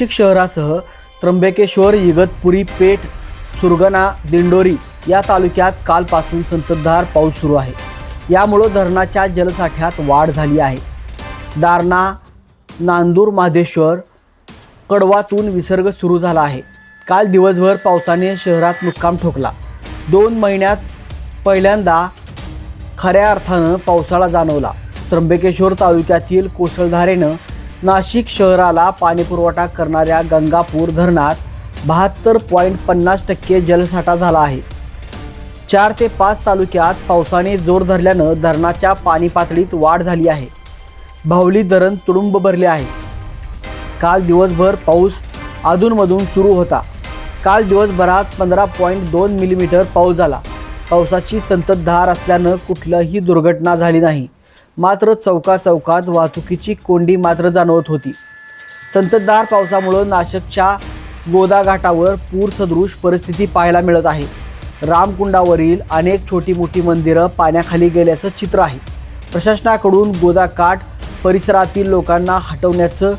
नाशिक शहरासह त्र्यंबकेश्वर इगतपुरी पेठ सुरगणा दिंडोरी या तालुक्यात कालपासून संततधार पाऊस सुरू आहे. यामुळं धरणाच्या जलसाठ्यात वाढ झाली आहे. दारणा नांदूर माधेश्वर कडवातून विसर्ग सुरू झाला आहे. काल दिवसभर पावसाने शहरात मुक्काम ठोकला. दोन महिन्यात पहिल्यांदा खऱ्या अर्थानं पावसाळा जाणवला. त्र्यंबकेश्वर तालुक्यातील कोसळधारेनं नाशिक शहराला पाणीपुरवठा करणाऱ्या गंगापूर धरणात बहात्तर पॉईंट पन्नास टक्के जलसाठा झाला आहे. चार ते पाच तालुक्यात पावसाने जोर धरल्यानं धरणाच्या पाणी पातळीत वाढ झाली आहे. भावली धरण तुडुंब भरले आहे. काल दिवसभर पाऊस अधूनमधून सुरू होता. काल दिवसभरात पंधरा पॉईंट दोन मिलीमीटर पाऊस झाला. पावसाची संततधार असल्यानं कुठलंही दुर्घटना झाली नाही. मात्र चौका चौकात वाहतुकीची कोंडी मात्र जाणवत होती. संततधार पावसामुळं नाशिकच्या गोदाघाटावर पूरसदृश पूर सदृश परिस्थिती पाहायला मिळत आहे. रामकुंडावरील अनेक छोटी मोठी मंदिरं पाण्याखाली गेल्याचं चित्र आहे. प्रशासनाकडून गोदाकाठ परिसरातील लोकांना हटवण्याचं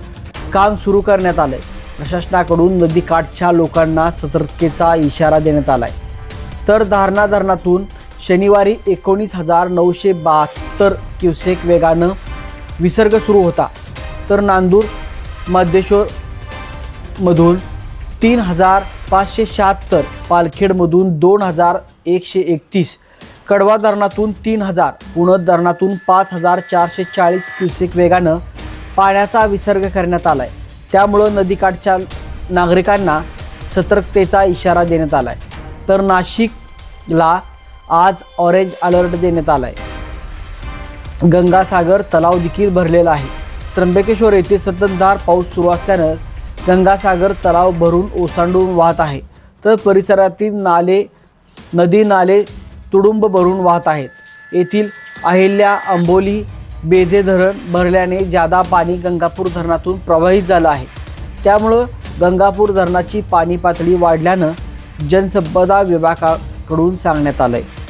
काम सुरू करण्यात आलं आहे प्रशासनाकडून नदीकाठच्या लोकांना सतर्कतेचा इशारा देण्यात आला आहे तर धारणा धरणातून शनिवारी एकोणीस हजार नऊशे बहात्तर क्युसेक वेगानं विसर्ग सुरू होता. तर नांदूर मध्येश्वर मधून तीन हजार पाचशे शहात्तर पालखेडमधून दोन हजार एकशे एकतीस कडवा धरणातून तीन हजार पुणत धरणातून पाच हजार चारशे चाळीस क्युसेक वेगानं पाण्याचा विसर्ग करण्यात आला आहे त्यामुळं नदीकाठच्या नागरिकांना सतर्कतेचा इशारा देण्यात आला आहे तर नाशिकला आज ऑरेंज अलर्ट देण्यात आला आहे गंगासागर तलाव देखील भरलेला आहे. त्र्यंबकेश्वर येथे सततधार पाऊस सुरू असल्यानं गंगासागर तलाव भरून ओसांडून वाहत आहे. तर परिसरातील नाले नदी नाले तुडुंब भरून वाहत आहेत. येथील अहिल्या आंबोली बेजे धरण भरल्याने जादा पाणी गंगापूर धरणातून प्रवाहित झालं आहे. त्यामुळं गंगापूर धरणाची पाणी पातळी वाढल्यानं जलसंपदा कडून सांगण्यात आलं आहे